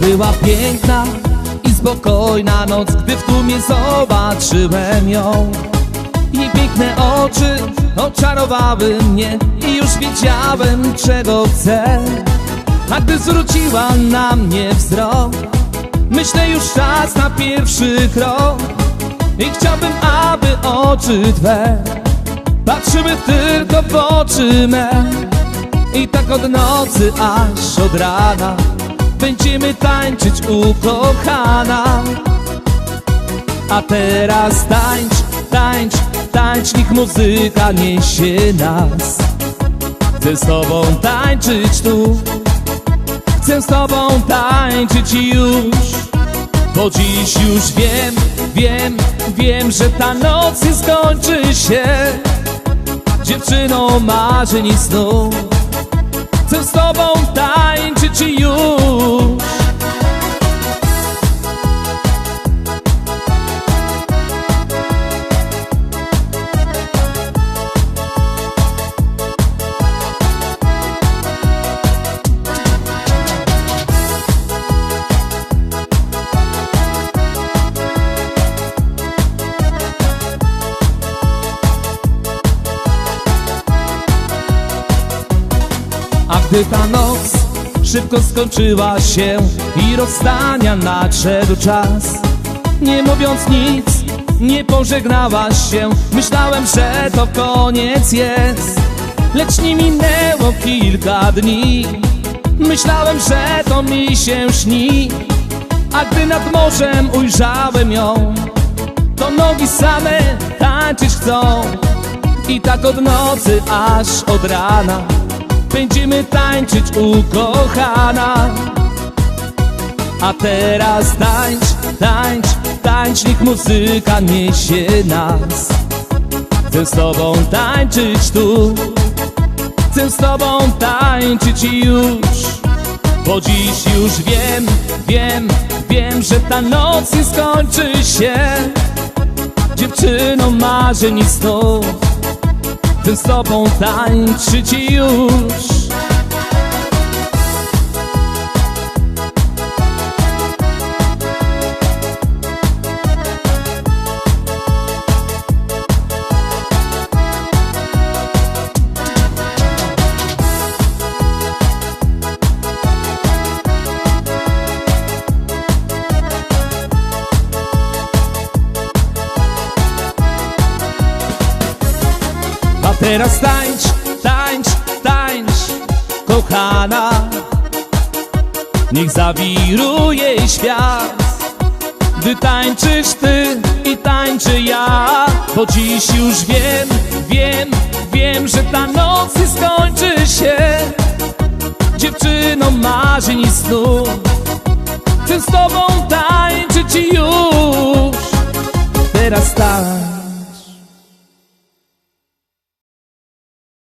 była piękna i spokojna noc, gdy w tłumie zobaczyłem ją. Jej piękne oczy oczarowały mnie i już wiedziałem czego chcę. A gdy zwróciła na mnie wzrok, myślę już czas na pierwszy krok. I chciałbym, aby oczy Twe patrzyły tylko w oczy me. I tak od nocy aż od rana będziemy tańczyć ukochana. A teraz tańcz, tańcz, tańcz, niech muzyka niesie nas. Chcę z tobą tańczyć tu, chcę z tobą tańczyć już. Bo dziś już wiem, wiem, wiem, że ta noc nie skończy się Dziewczyną marzeń i snów Chcę z tobą tańczyć ta noc szybko skończyła się i rozstania nadszedł czas. Nie mówiąc nic, nie pożegnałaś się. Myślałem, że to koniec jest. Lecz nie minęło kilka dni. Myślałem, że to mi się śni. A gdy nad morzem ujrzałem ją To nogi same tańczyć chcą. I tak od nocy aż od rana Będziemy tańczyć ukochana A teraz tańcz, tańcz, tańcz Niech muzyka niesie nas. Chcę z tobą tańczyć tu. Chcę z tobą tańczyć już. Bo dziś już wiem, wiem, wiem Że ta noc nie skończy się. Dziewczyną marzeń i snów Chcę z tobą tańczyć już teraz tańcz, tańcz, tańcz, kochana. Niech zawiruje świat. Gdy tańczysz ty i tańczę ja Bo dziś już wiem, wiem, wiem, że ta noc nie skończy się. Dziewczyną marzeń i snów. Chcę z tobą tańczyć już. Teraz tańcz